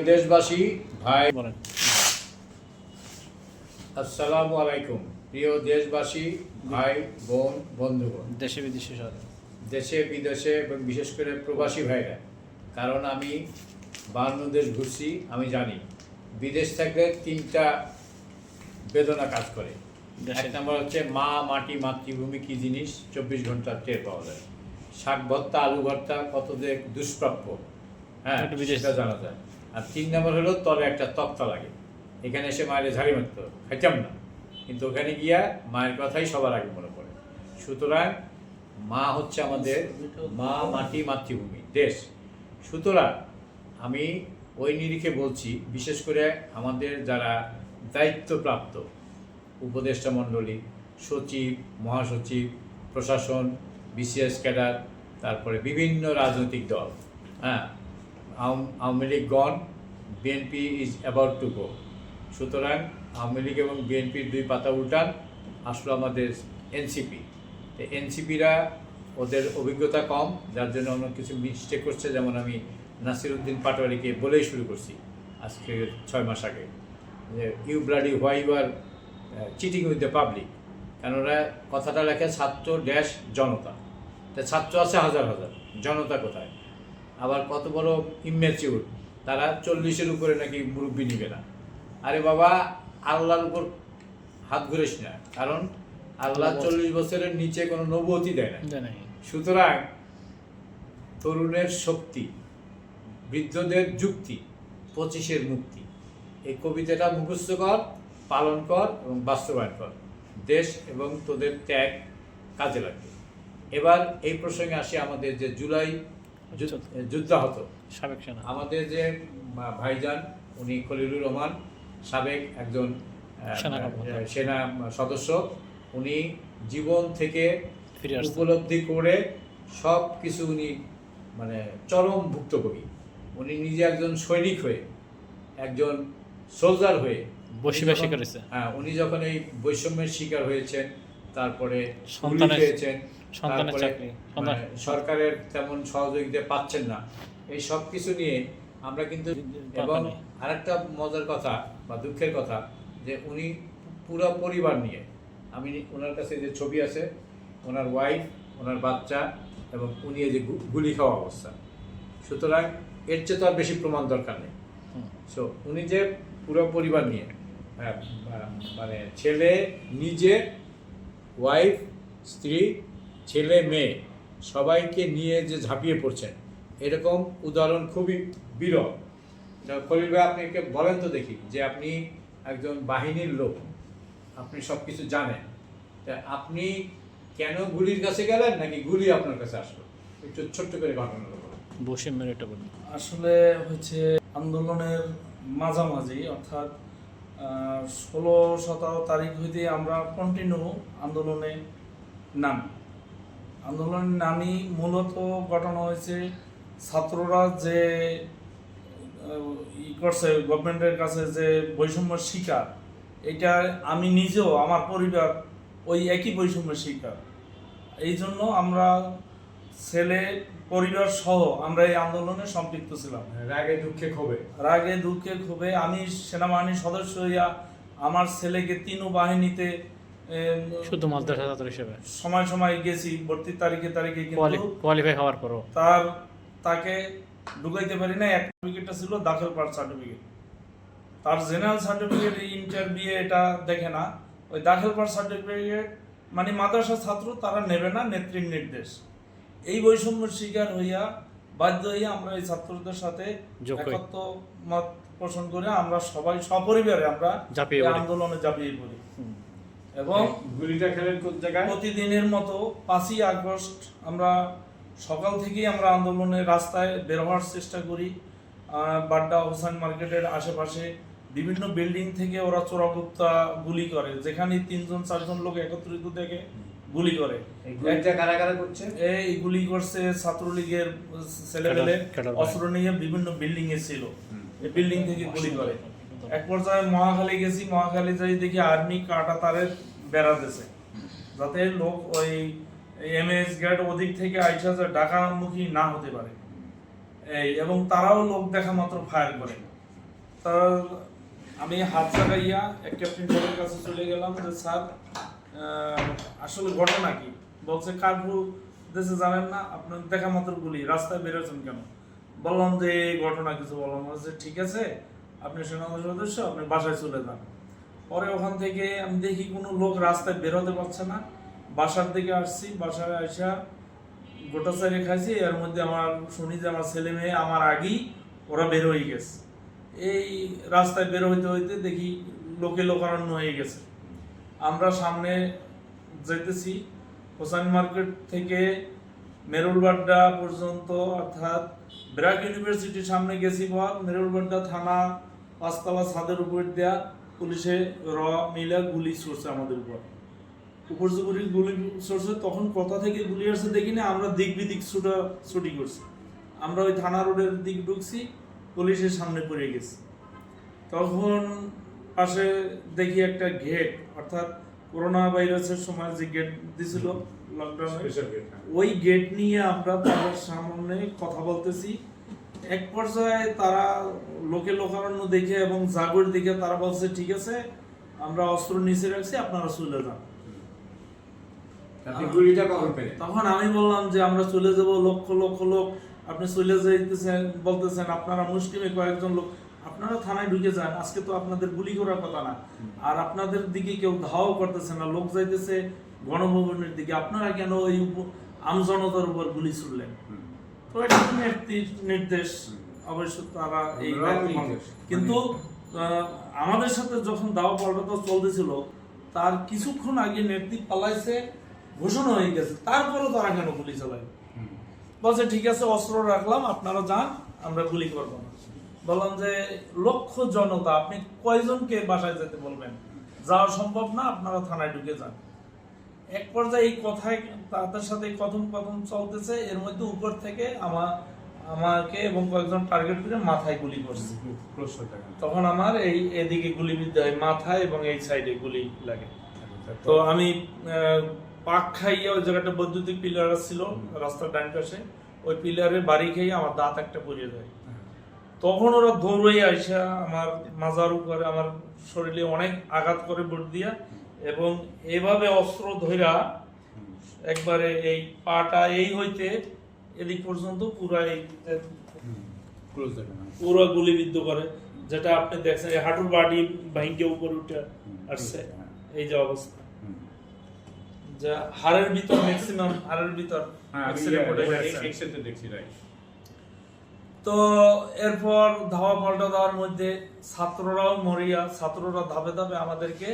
দেশবাসী ভাই আসসালামু আলাইকুম। প্রিয় দেশবাসী ভাই বোন বন্ধুগণ। দেশে বিদেশে দেশে বিদেশে এবং বিশেষ করে প্রবাসী ভাইরা কারণ আমি বান্ন দেশ ঘুরছি আমি জানি বিদেশ থাকলে তিনটা বেদনা কাজ করে। এক নম্বর হচ্ছে মা মাটি মাতৃভূমি কি জিনিস? চব্বিশ ঘণ্টা টের পাওয়া যায়। শাক ভর্তা আলু ভর্তা কত দুষ্প্রাপ্য। হ্যাঁ একটু বিদেশ- জানা যায়। আর তিন নম্বর হলো তলে একটা তক্তা লাগে। এখানে এসে মায়ের ঝাড়ি মারতে। খাইতাম না। কিন্তু ওখানে গিয়া মায়ের কথাই সবার আগে মনে পড়ে। সুতরাং মা হচ্ছে আমাদের মা মাটি মাতৃভূমি, দেশ। সুতরাং আমি ওই নিরিখে বলছি, বিশেষ করে আমাদের যারা দায়িত্বপ্রাপ্ত উপদেষ্টা মণ্ডলী, সচিব, মহাসচিব, প্রশাসন, বিসিএস ক্যাডার, তারপরে বিভিন্ন রাজনৈতিক দল হ্যাঁ Awami- League লীগগণ BNP is about to go সুতরাং আওয়ামী লীগ এবং বিএনপির দুই পাতা উল্টান, আসলো আমাদের এনসিপি এনসিপিরা ওদের অভিজ্ঞতা কম, যার জন্য অন্য কিছু মিস্টেক করছে, যেমন আমি নাসির উদ্দিন পাটোয়ারিকে বলেই শুরু করছি আজকে ছয় মাস আগে, যে you bloody why you are cheating with the public কেননা কথাটা লেখে ছাত্র ড্যাশ জনতা। তা ছাত্র আছে হাজার হাজার, জনতা কোথায়? আবার কত বড় ইমেচিউর তারা চল্লিশের উপরে নাকি মুরব্বী নিবে না। আরে বাবা আল্লাহর উপর হাত ঘুরেস না। কারণ আল্লাহ চল্লিশ বছরের নিচে কোনো নবতি দেয় না। সুতরাং তরুণের শক্তি বৃদ্ধদের যুক্তি পঁচিশের মুক্তি। এই কবিতাটা মুখস্থ কর পালন কর এবং বাস্তবায়ন কর। দেশ এবং তোদের ত্যাগ কাজে লাগবে। এবার এই প্রসঙ্গে আসি আমাদের যে জুলাই যুদ্ধাহত। সাবেক সেনা। আমাদের যে ভাইজান উনি খলিলুর রহমান সাবেক একজন সেনা সদস্য উনি জীবন থেকে উপলব্ধি করে সব কিছু উনি মানে চরম ভুক্তভোগী। উনি নিজে একজন সৈনিক হয়ে একজন সোলজার হয়ে উনি শিকার হয়েছে। হ্যাঁ উনি যখন এই বৈষম্যের শিকার হয়েছেন তারপরে গুলি সন্তানের- চাকরি, মানে সরকারের তেমন সহযোগিতা পাচ্ছেন না। এই সব কিছু নিয়ে আমরা কিন্তু এবং। আরেকটা মজার কথা বা দুঃখের কথা যে উনি পুরো পরিবার নিয়ে আমি ওনার কাছে যে ছবি আছে ওনার ওয়াইফ ওনার বাচ্চা এবং উনি এই যে গুলি খাওয়া অবস্থা। সুতরাং এর চেয়ে তো আর বেশি প্রমাণ দরকার নেই। সো উনি যে পুরো পরিবার নিয়ে মানে ছেলে নিজে ওয়াইফ স্ত্রী ছেলে মেয়ে সবাইকে নিয়ে যে ঝাঁপিয়ে পড়ছেন এরকম উদাহরণ খুবই বিরল। তা খলিল ভাই আপনি বলেন তো দেখি যে আপনি একজন বাহিনীর লোক আপনি সব কিছু জানেন। তা আপনি কেন গুলির কাছে গেলেন নাকি গুলি আপনার কাছে আসলো? একটু ছোট্ট করে ঘটনাটা বলুন। বসিম মেরিটটা বলুন। আসলে হচ্ছে আন্দোলনের মাঝামাঝি অর্থাৎ ষোলো সতেরো তারিখ হইতে আমরা কন্টিনিউ আন্দোলনে নামি। আন্দোলনে নামি মূলত ঘটনা হয়েছে। ছাত্ররা যে ই করছে গভর্নমেন্টের কাছে যে বৈষম্য শিকার এটা আমি নিজেও আমার পরিবার ওই একই বৈষম্য শিকার। এই জন্য আমরা ছেলে পরিবার সহ আমরা এই আন্দোলনে সম্পৃক্ত ছিলাম। রাগে দুঃখে ক্ষোভে? রাগে দুঃখে ক্ষোভে আমি সেনাবাহিনীর সদস্য হইয়া আমার ছেলেকে তিনও বাহিনীতে শুধু মাদ্রাসা ছাত্র হিসেবে। সময় সময় গেছি তারিখে তারিখে কিন্তু কোয়ালিফাই হওয়ার পরও। তার তাকে ঢুকাইতে পারি না এক সার্টিফিকেটটা ছিল দাখিল পাঠ সার্টিফিকেট তার জেনারেল সার্টিফিকেট ইন্টার বিএ এটা দেখে না। ওই দাখিল পাঠ সার্টিফিকেট মানে মাদ্রাসা ছাত্র তারা নেবে না নেত্রীর নির্দেশ। এই বৈষম্যের শিকার হইয়া বাধ্য হইয়া আমরা এই ছাত্রদের সাথে একত্র মত পোষণ করে আমরা সবাই সপরিবারে আমরা আন্দোলনে ঝাঁপিয়ে পড়ি। এবং গুলিটা খেলেন কোন জায়গায়? প্রতিদিনের মতো পাঁচই আগস্ট আমরা সকাল থেকেই আমরা আন্দোলনে রাস্তায় বের হওয়ার চেষ্টা করি। বাড্ডা হোসেন মার্কেটের আশেপাশে বিভিন্ন বিল্ডিং থেকে ওরা চোরাগুপ্তা গুলি করে যেখানে তিনজন চারজন লোক একত্রিত থেকে গুলি করে। কারা কারা করছে? এই গুলি করছে ছাত্রলীগের ক্যাডার অস্ত্র নিয়ে বিভিন্ন বিল্ডিং এ ছিল। এই বিল্ডিং থেকে গুলি করে। এক পর্যায়ে মহাখালী গেছি, মহাখালী যাই দেখি আর্মি কাটা তারের বেড়া দিছে। যাতে লোক ওই এমএস গেট ওদিক থেকে আইসা যে ঢাকামুখী না হতে পারে। এই, এবং তারাও লোক দেখা মাত্র ফায়ার করে। তার আমি হাত লাগাইয়া এক ক্যাপ্টেন সাহেবের কাছে চলে গেলাম যে, স্যার আসলে ঘটনা কি? বলছে কার্ফু দেশে জানেন না আপনার দেখা মাত্র গুলি, রাস্তায় বেরোচ্ছেন কেন? বললাম যে, এই ঘটনা কিছু বললাম। যে ঠিক আছে আপনি সেনাবাহিনী সদস্য, আপনি বাসায় চলে যান। পরে ওখান থেকে আমি দেখি কোনো লোক রাস্তায় বেরোতে পারছে না। বাসার দিকে আসছি, বাসায় আসা গোটা সাইডে খাইছি, এর মধ্যে আমার শুনি যে আমার ছেলে মেয়ে আমার আগেই ওরা বের হয়ে গেছে। এই রাস্তায় বের হইতে হইতে দেখি লোকে লোকারণ্য হয়ে গেছে। আমরা সামনে যেতেছি হোসাইন মার্কেট থেকে মেরুলবাড্ডা পর্যন্ত, অর্থাৎ ব্র্যাক ইউনিভার্সিটির সামনে গেছি পর মেরুলবাড্ডা থানা পাঁচতলা ছাদের উপর দেয়া পুলিশে র মিলা গুলি ছুটছে আমাদের উপর। উপর জুপুরি গুলি ছুটছে তখন কোথা থেকে গুলি আসছে দেখি না আমরা দিক বিদিক ছুটা ছুটি করছি। আমরা ওই থানা রোডের দিক ঢুকছি পুলিশের সামনে পড়ে গেছি। তখন পাশে দেখি একটা গেট অর্থাৎ করোনা ভাইরাসের সময় যে গেট দিছিল লকডাউনে ওই গেট নিয়ে আমরা তাদের সামনে কথা বলতেছি। এক পর্যায়ে তারা লোকে লোকারণ্য দেখে এবং জাগর দেখে তারা বলছে ঠিক আছে আমরা অস্ত্র নিচে রাখছি আপনারা চলে যান। তখন আমি বললাম যে আমরা চলে যাব লক্ষ লক্ষ লোক আপনি চলে যাইতেছেন বলতেছেন আপনারা মুসলিমে কয়েকজন লোক আপনারা থানায় ঢুকে যান আজকে তো আপনাদের গুলি করার কথা না। আর আপনাদের দিকে কেউ ধাও করতেছে না লোক যাইতেছে গণভবনের দিকে আপনারা কেন ওই আমজনতার উপর গুলি ছুড়লেন? নির্দেশ অবশ্য তারা এই। কিন্তু আমাদের সাথে যখন দাওয়া পাল্টা চলতেছিল তার কিছুক্ষণ আগে নেত্রী পালাইছে ঘোষণা হয়ে গেছে। তারপরেও তারা কেন গুলি চালায়? বলছে ঠিক আছে অস্ত্র রাখলাম আপনারা যান আমরা গুলি করব না। বললাম যে লক্ষ জনতা আপনি কয়জনকে বাসায় যেতে বলবেন? যাওয়া সম্ভব না আপনারা থানায় ঢুকে যান। এক পর্যায়ে এই কথায় তাদের সাথে কথম কথম চলতেছে। এর মধ্যে উপর থেকে আমার আমাকে এবং কয়েকজন টার্গেট করে মাথায় গুলি করছে। তখন আমার এই এদিকে গুলিবিদ্ধ হয় মাথায় এবং এই সাইডে গুলি লাগে। তো আমি পাক খাইয়ে ওই জায়গাটা বৈদ্যুতিক পিলার ছিল, রাস্তার ডান পাশে। ওই পিলারে বাড়ি খেয়ে আমার দাঁত একটা পড়ে যায়। তখন ওরা দৌড়ে আইসা আমার মাজার উপরে, আমার শরীরে অনেক আঘাত করে বুট দিয়া এবং এভাবে অস্ত্র ধইরা একবারে এই পাটা এই হইতে এদিক পর্যন্ত পুরা এই পুরো গুলিবিদ্ধ করে যেটা আপনি দেখছেন হাঁটুর বাড়ি ভাঙ্গে উপরে উঠে আসছে। এই যে অবস্থা। যা হাড়ের ভিতর ম্যাক্সিমাম হাড়ের ভিতর হ্যাঁ দেখছি তো এরপর ধাওয়া পাল্টা দেওয়ার মধ্যে ছাত্ররাও মরিয়া ছাত্ররা ধাপে ধাপে আমাদেরকে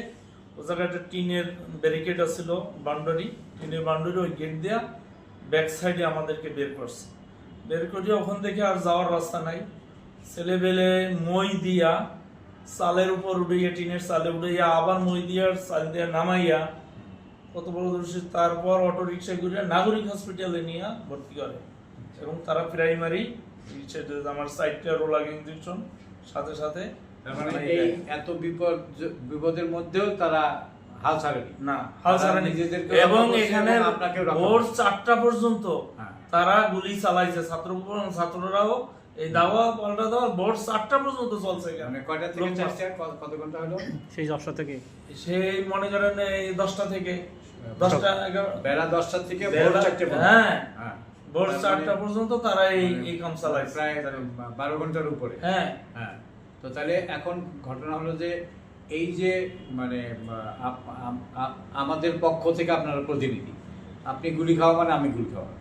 ও জায়গায় একটা টিনের ব্যারিকেড আছিল বাউন্ডারি টিনের বাউন্ডারি ওই গেট দেয়া ব্যাক সাইডে আমাদেরকে বের করছে। বের করিয়ে ওখান থেকে আর যাওয়ার রাস্তা নাই। ছেলেবেলে মই দিয়া চালের উপর উড়িয়ে টিনের চালে উড়িয়ে আবার মই দিয়া চাল দিয়া নামাইয়া, কত বড় দর্শী তারপর অটো রিক্সায় ঘুরে নাগরিক হসপিটালে নিয়ে ভর্তি করে। এবং তারা প্রাইমারি আমার সাইডটা রোলার ইঞ্জেকশন সাথে সাথে এই এত বিপদ বিপদের মধ্যেও তারা হাল ছাড়েনি। না হাল ছাড়েনি। এবং এখানে ভোর চারটা পর্যন্ত হ্যাঁ। তারা গুলি চালাইছে ছাত্র ছাত্ররাও। এই দাওয়া পাল্টা দেওয়া ভোর চারটা পর্যন্ত চলছে মানে কয়টা থেকে চারটা? কত ঘণ্টা হলো? সেই দশটা থেকে। সেই মনে করেন এই দশটা থেকে। দশটা এগারো বেলা দশটা থেকে ভোর চারটে হ্যাঁ। হ্যাঁ। ভোর মানে- চারটা পর্যন্ত তারা এই মানে কাম চালাইছে। প্রায় বারো ঘণ্টার উপরে। হ্যাঁ। হ্যাঁ। তো তাহলে এখন ঘটনা হলো যে এই যে মানে আমাদের পক্ষ থেকে আপনারা প্রতিনিধি। আপনি গুলি খাওয়া মানে আমি গুলি খাওয়া।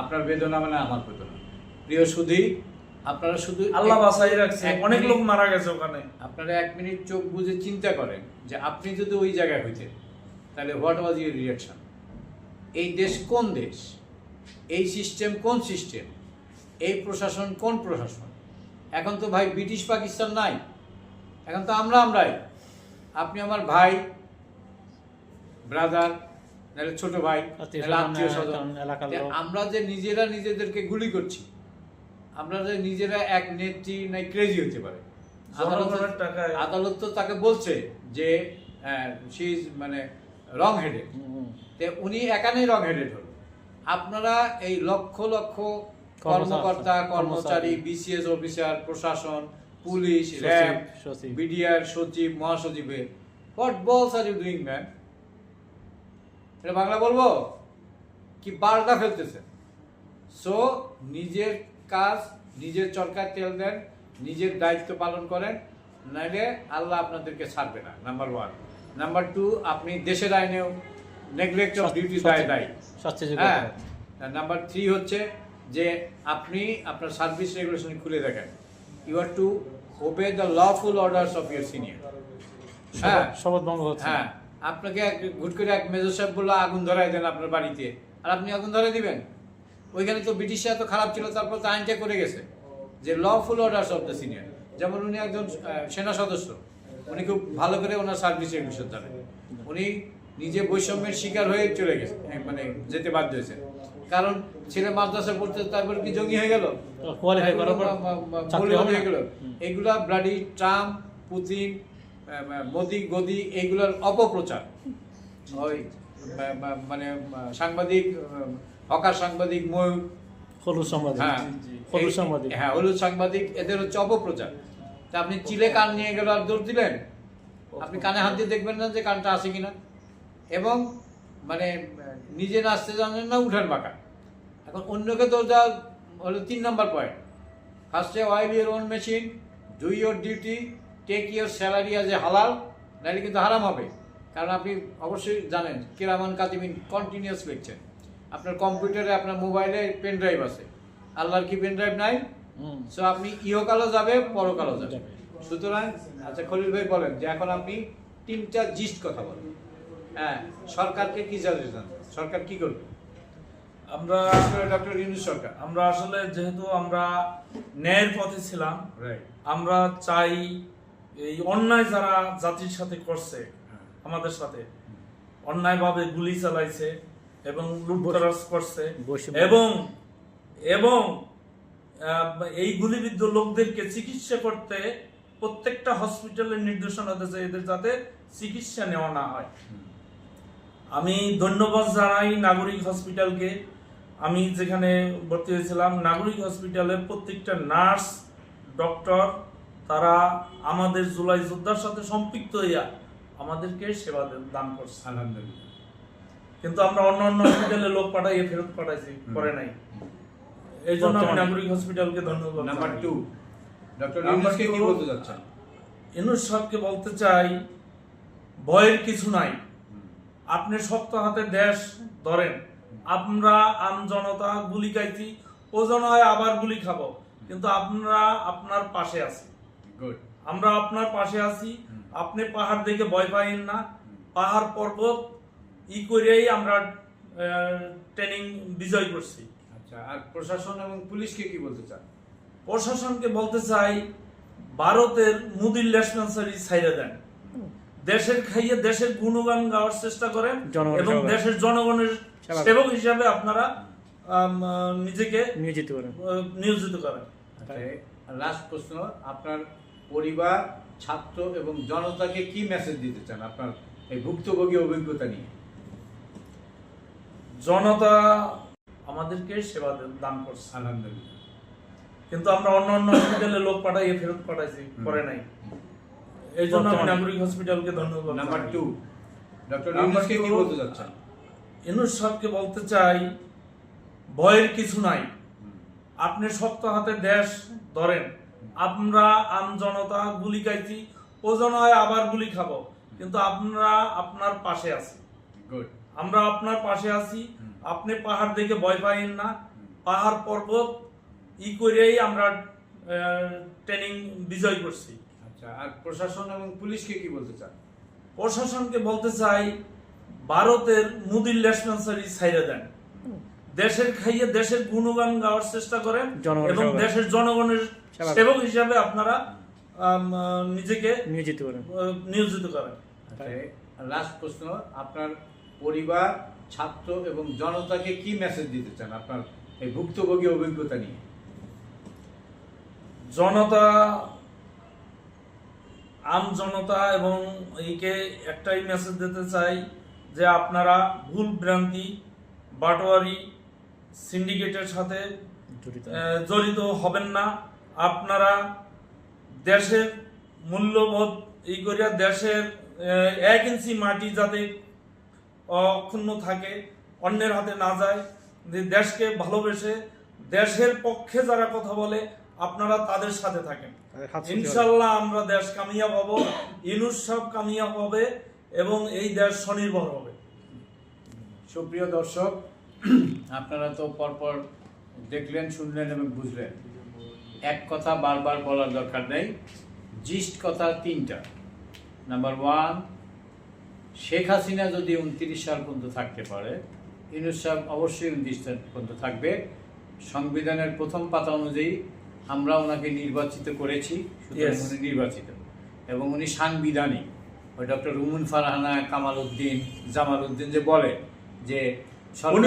আপনার বেদনা মানে আমার বেদনা। প্রিয় সুধী আপনারা শুধু আল্লাহ বাসাই রাখছে। অনেক লোক মারা গেছে ওখানে। আপনারা এক মিনিট চোখ বুঝে চিন্তা করেন যে আপনি যদি ওই জায়গায় হইতেন তাহলে হোয়াট ওয়াজ ইউর রিয়াকশন এই দেশ কোন দেশ? এই সিস্টেম কোন সিস্টেম এই প্রশাসন কোন প্রশাসন? এখন তো ভাই ব্রিটিশ পাকিস্তান নাই। এখন তো আমরা আমরাই। আপনি আমার ভাই ব্রাদার নাহলে ছোট ভাই আত্মীয় স্বজন। আমরা যে নিজেরা নিজেদেরকে গুলি করছি আমরা যে নিজেরা এক নেত্রী নাই ক্রেজি হতে পারে। আদালত তো তাকে বলছে যে সি মানে রং হেডেড তে উনি একানেই রং হেডেড হলো আপনারা এই লক্ষ লক্ষ কর্মকর্তা কর্মচারী। বিসিএস অফিসার প্রশাসন পুলিশ র্যাব। বিডিআর সচিব। মহাসচিবে হোয়াট বলস আর ইউ ডুইং ম্যান এটা বাংলা বলব? কি বারটা ফেলতেছে? সো নিজের কাজ নিজের চরকার তেল দেন নিজের দায়িত্ব পালন করেন নাইলে আল্লাহ আপনাদেরকে ছাড়বে না নাম্বার ওয়ান নাম্বার টু আপনি দেশের আইনেও নেগলেক্ট অফ ডিউটি দায় দায়ী। হ্যাঁ। নাম্বার থ্রি হচ্ছে যে আপনি আপনার সার্ভিস রেগুলেশন খুলে দেখেন you are to obey the lawful orders of your senior হ্যাঁ। শপথ ভঙ্গ হ্যাঁ। আপনাকে এক হুট করে এক মেজর সাহেব বলল আগুন ধরাই দেন আপনার বাড়িতে আর আপনি আগুন ধরাই দিবেন। ওইখানে তো ব্রিটিশরা এত খারাপ ছিল তারপর তো আইনটা করে গেছে যে lawful orders of the senior যেমন উনি একজন সেনা সদস্য উনি খুব ভালো করে ওনার সার্ভিস রেগুলেশন জানেন। উনি নিজে বৈষম্যের শিকার হয়ে চলে গেছে মানে যেতে বাধ্য হয়েছে কারণ ছেলে মাদ্রাসা পড়তে তারপর কি জঙ্গি হয়ে গেল? কোয়ালিফাই করার পর চাকরি। হয়ে গেল। এগুলা ব্লাডি ট্রাম্প পুতিন মোদি গদি এইগুলোর অপপ্রচার। ওই মানে সাংবাদিক হকার সাংবাদিক ময়ূর। হলুদ সাংবাদিক। হ্যাঁ হলুদ সাংবাদিক। হ্যাঁ হলুদ সাংবাদিক এদের হচ্ছে অপপ্রচার। তা আপনি চিলে কান নিয়ে গেল আর দৌড় দিলেন আপনি কানে হাত দিয়ে দেখবেন না যে কানটা আছে কিনা। এবং মানে নিজে নাচতে জানেন না উঠান বাঁকা। এখন অন্যকে দৌড় দেওয়া হলো তিন নম্বর পয়েন্ট ফার্স্টে while your own machine do your duty take your salary আজ এ হালাল নাহলে কিন্তু হারাম হবে। কারণ আপনি অবশ্যই জানেন কেরামান কাতিমিন কন্টিনিউয়াস লিখছেন আপনার কম্পিউটারে আপনার মোবাইলে পেন ড্রাইভ আছে। আল্লাহর কি পেন ড্রাইভ নাই? হুম। সো আপনি ইহকালও যাবে পরকালও যাবে। সুতরাং আচ্ছা খলিল ভাই বলেন যে এখন আপনি তিনটা জিস্ট কথা বলেন। হ্যাঁ সরকারকে কি জানেন সরকার কি করবে? আমরা ডক্টর ইউনুস সরকার। আমরা আসলে যেহেতু আমরা ন্যায়ের পথে ছিলাম রাইট আমরা চাই এই অন্যায় যারা জাতির সাথে করছে আমাদের সাথে অন্যায়ভাবে গুলি চালাইছে এবং লুটতরাজ করছে। এবং এবং এই গুলিবিদ্ধ লোকদেরকে চিকিৎসা করতে প্রত্যেকটা হসপিটালের নির্দেশনা দিয়েছে এদের যাতে চিকিৎসা নেওয়া না হয়। আমি ধন্যবাদ জানাই নাগরিক হসপিটালকে। আমি যেখানে ভর্তি হয়েছিলাম নাগরিক হসপিটালের প্রত্যেকটা নার্স ডক্টর তারা আমাদের জুলাই যোদ্ধার সাথে সম্পৃক্ত হইয়া আমাদেরকে সেবা দান করছে। আলহামদুলিল্লাহ। কিন্তু আমরা অন্য অন্য হসপিটালে লোক পাঠাইয়ে ফেরত পাঠাইছি করে নাই। এই জন্য আমি নাগরিক হসপিটালকে ধন্যবাদ নাম্বার টু ডক্টর ইউনুসকে কি বলতে যাচ্ছেন? ইনুস সাহেবকে বলতে চাই ভয়ের কিছু নাই। আপনি শক্ত হাতে দেশ ধরেন। আমরা আম জনতা গুলি খাইছি ওজন হয় আবার গুলি খাব। কিন্তু আমরা আপনার পাশে আছি। গুড আমরা আপনার পাশে আছি। আপনি পাহাড় দেখে ভয় পাইন না। পাহাড় পর্বত ই করেই আমরা ট্রেনিং বিজয় করছি। আচ্ছা আর প্রশাসন এবং পুলিশকে কি বলতে চান? প্রশাসনকে বলতে চাই ভারতের মুদির লেসপেন্সারি ছাইড়ে দেন। দেশের খাইয়ে দেশের গুণগান গাওয়ার চেষ্টা করেন এবং দেশের জনগণের সেবক হিসাবে আপনারা নিজেকে নিয়োজিত করেন। নিয়োজিত করেন। লাস্ট প্রশ্ন আপনার পরিবার ছাত্র এবং জনতাকে কি মেসেজ দিতে চান? আপনার এই ভুক্তভোগী অভিজ্ঞতা নিয়ে। জনতা আমাদেরকে সেবা দান করছে। আলহামদুলিল্লাহ। কিন্তু আমরা অন্য অন্য হসপিটালে লোক পাঠাইয়ে ফেরত পাঠাইছি করে নাই। এই জন্য আমি নাগরিক হসপিটালকে ধন্যবাদ নাম্বার। টু ডক্টর ইউনুসকে কি বলতে যাচ্ছেন ইনুস সাহেবকে বলতে চাই ভয়ের কিছু নাই। আপনি শক্ত হাতে দেশ ধরেন। আমরা আম জনতা গুলি খাইছি হয় আবার গুলি খাব। কিন্তু আমরা আপনার পাশে আছি। আমরা আপনার পাশে আছি। আপনি পাহাড় দেখে ভয় পাইন না। পাহাড় পর্বত ই করেই আমরা ট্রেনিং বিজয় করছি। আচ্ছা আর প্রশাসন এবং পুলিশকে কি বলতে চান প্রশাসনকে বলতে চাই ভারতের মুদির লেসপেন্সারি ছাইড়ে দেন। দেশের খাইয়ে দেশের গুণগান গাওয়ার চেষ্টা করেন এবং দেশের জনগণের সেবক হিসাবে আপনারা নিজেকে নিয়োজিত করেন। নিয়োজিত করেন। লাস্ট প্রশ্ন আপনার পরিবার ছাত্র এবং জনতাকে কি মেসেজ দিতে চান আপনার এই ভুক্তভোগী অভিজ্ঞতা নিয়ে? জনতা আম জনতা এবং এইকে একটাই মেসেজ দিতে চাই যে আপনারা ভুল ভ্রান্তি বাটোয়ারি সিন্ডিকেটের সাথে জড়িত। হবেন না। আপনারা দেশের মূল্যবোধ এই করিয়া দেশের এক ইঞ্চি মাটি যাতে অক্ষুণ্ণ থাকে অন্যের হাতে না যায় দেশকে ভালোবেসে দেশের পক্ষে যারা কথা বলে আপনারা তাদের সাথে থাকেন। ইনশাল্লাহ আমরা দেশ কামিয়াব হব ইনুস সব কামিয়াব হবে এবং এই দেশ স্বনির্ভর হবে। সুপ্রিয় দর্শক আপনারা তো পরপর দেখলেন শুনলেন এবং বুঝলেন। এক কথা বারবার বলার দরকার নেই জিস্ট কথা তিনটা। নাম্বার ওয়ান শেখ হাসিনা যদি উনত্রিশ সাল পর্যন্ত থাকতে পারে ইউনুস সাহেব অবশ্যই উনত্রিশ সাল পর্যন্ত থাকবে। সংবিধানের প্রথম পাতা অনুযায়ী আমরা ওনাকে নির্বাচিত করেছি উনি নির্বাচিত। এবং উনি সাংবিধানিক। ওই ডক্টর রুমুন ফারহানা কামাল উদ্দিন জামাল উদ্দিন যে বলে যে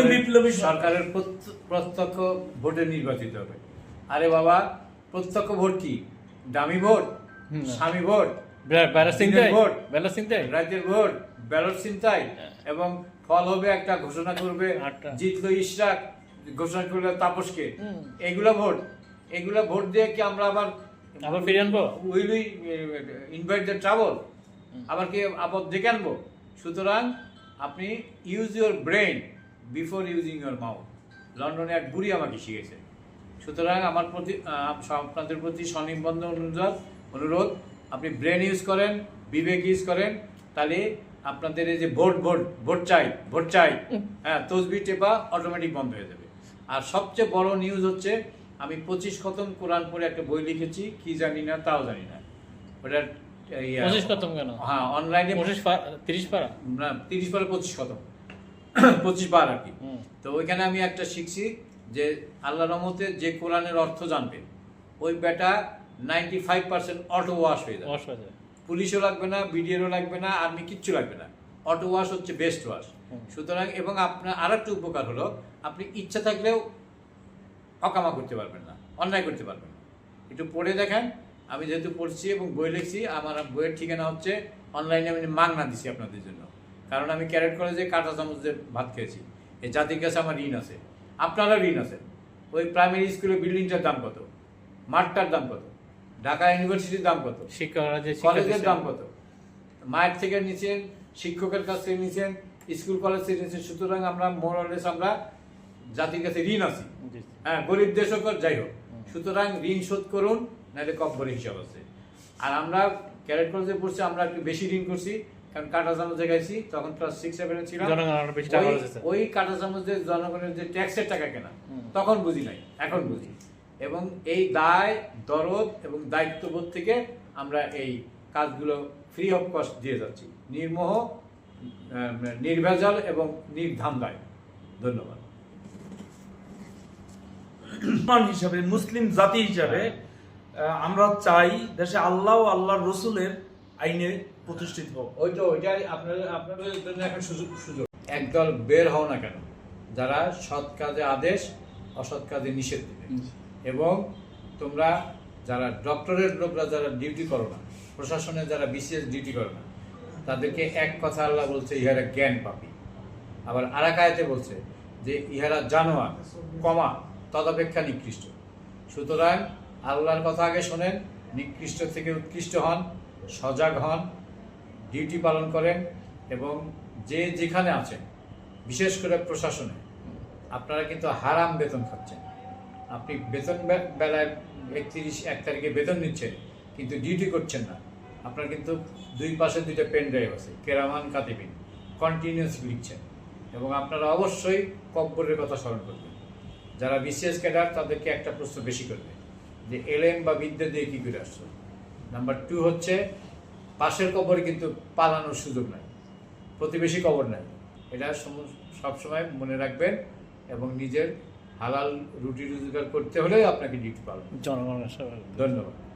বিপ্লবী সরকারের প্রত্য- প্রত্যক্ষ ভোটে নির্বাচিত হবে। আরে বাবা প্রত্যক্ষ ভোট কি? দামি ভোট। স্বামী ভোট? ভোট। ব্যালট চিন্তাই রাজ্যের ভোট? ব্যালট চিন্তাই এবং ফল হবে একটা ঘোষণা করবে জিতলো ইশরাক ঘোষণা করবে তাপসকে। এগুলা ভোট? এগুলা ভোট দিয়ে কি আমরা আবার আবার ফিরে আনব? Will we invite the travel আবার কি আপদ ডেকে আনব? সুতরাং আপনি use your brain before using your mouth লন্ডনে এক বুড়ি আমাকে শিখেছে। সুতরাং আমার প্রতি আপনাদের প্রতি স্বনির্বন্ধ অনুরোধ অনুরোধ আপনি ব্রেন ইউজ করেন বিবেক ইউজ করেন তাহলে আপনাদের এই যে ভোট ভোট ভোট চাই ভোট চাই হ্যাঁ তসবি টেপা অটোমেটিক বন্ধ হয়ে যাবে। আর সবচেয়ে বড় নিউজ হচ্ছে আমি পঁচিশ খতম কোরআন পড়ে একটা বই লিখেছি কি জানি না তাও জানি না। ওটা পঁচিশ খতম কেন? হ্যাঁ অনলাইনে পঁচিশ তিরিশ পারা? না তিরিশ পরে পঁচিশ খতম। পঁচিশ বার আর কি। তো ওইখানে আমি একটা শিখছি যে আল্লাহ রহমতে যে কোরআনের অর্থ জানবে ওই বেটা ninety five percent auto wash হয়ে যাবে। অসুবিধা পুলিশও লাগবে না বিডিএরও লাগবে না আর্মি কিচ্ছু লাগবে না। অটো ওয়াশ হচ্ছে বেস্ট ওয়াশ সুতরাং এবং আপনার আর একটা উপকার হলো আপনি ইচ্ছা থাকলেও অকামা করতে পারবেন না অন্যায় করতে পারবেন না। একটু পড়ে দেখেন আমি যেহেতু পড়ছি এবং বই লিখছি আমার বইয়ের ঠিকানা হচ্ছে অনলাইনে আমি মাগনা দিছি আপনাদের জন্য। কারণ আমি ক্যারেট কলেজে কাঁটা চামচের ভাত খেয়েছি। এই জাতির কাছে আমার ঋণ আছে। আপনারা ঋণ আছে। ওই প্রাইমারি স্কুলের বিল্ডিংটার দাম কত? মাঠটার দাম কত? ঢাকা ইউনিভার্সিটির দাম কত? শিক্ষকরা কলেজের দাম কত? মায়ের থেকে নিছেন শিক্ষকের কাছ থেকে নিছেন স্কুল কলেজ থেকে নিছেন সুতরাং আমরা মোরালেস আমরা জাতির কাছে ঋণ আছি। হ্যাঁ গরিব দেশকর যাই হোক। সুতরাং ঋণ শোধ করুন নাহলে কব্বরের হিসাব আছে। আর আমরা ক্যারেট কলেজে পড়ছি আমরা একটু বেশি ঋণ করছি কারণ কাটা চামচ দেখাইছি তখন ক্লাস সিক্স সেভেনে ছিলাম। ওই- কাটা চামচের জনগণের যে ট্যাক্সের টাকা কেনা তখন বুঝি নাই এখন বুঝি। এবং এই দায় দরদ এবং দায়িত্ববোধ থেকে আমরা এই কাজগুলো ফ্রি অফ কস্ট দিয়ে যাচ্ছি। নির্মোহ নির্ভেজাল এবং নির্ধান্দায় ধন্যবাদ। মুসলমান হিসাবে মুসলিম জাতি হিসাবে আমরা চাই দেশে আল্লাহ ও আল্লাহর রসুলের আইনে প্রতিষ্ঠিত হোক। ওই তো ওইটাই আপনাদের আপনাদের জন্য এখন সুযোগ সুযোগ। একদল বের হও না কেন? যারা সৎ কাজে আদেশ অসৎ কাজে নিষেধ দেবে। এবং তোমরা যারা ডক্টরের লোকরা যারা ডিউটি করো না প্রশাসনে যারা বিশেষ ডিউটি করো না তাদেরকে এক কথা আল্লাহ বলছে ইহারা জ্ঞান পাপি। আবার আরাকায়তে বলছে যে ইহারা জানোয়া কমা। তদপেক্ষা নিকৃষ্ট। সুতরাং আল্লাহর কথা আগে শোনেন, নিকৃষ্ট থেকে উৎকৃষ্ট হন, সজাগ হন, ডিউটি পালন করেন এবং যে যেখানে আছেন, বিশেষ করে প্রশাসনে, আপনারা কিন্তু হারাম বেতন খাচ্ছেন। আপনি বেতন বেলায় একত্রিশ, এক তারিখে বেতন নিচ্ছেন, কিন্তু ডিউটি করছেন না। আপনার কিন্তু দুই পাশে দুইটা পেন ড্রাইভ আছে, কেরামান, কাতিবিন কন্টিনিউয়াস লিখছেন। এবং আপনারা অবশ্যই কব্বরের কথা স্মরণ করবেন। যারা বিসিএস ক্যাডার তাদেরকে একটা প্রশ্ন বেশি করবে যে এলএম বা বিদ্যা দিয়ে কী করে আসছো? নাম্বার টু হচ্ছে পাশের কবরে কিন্তু পালানোর সুযোগ নাই প্রতিবেশী কবর নাই। এটা সম- সবসময় মনে রাখবেন এবং নিজের হালাল রুটি রোজগার করতে হলে আপনাকে ডিউটি পালন ধন্যবাদ।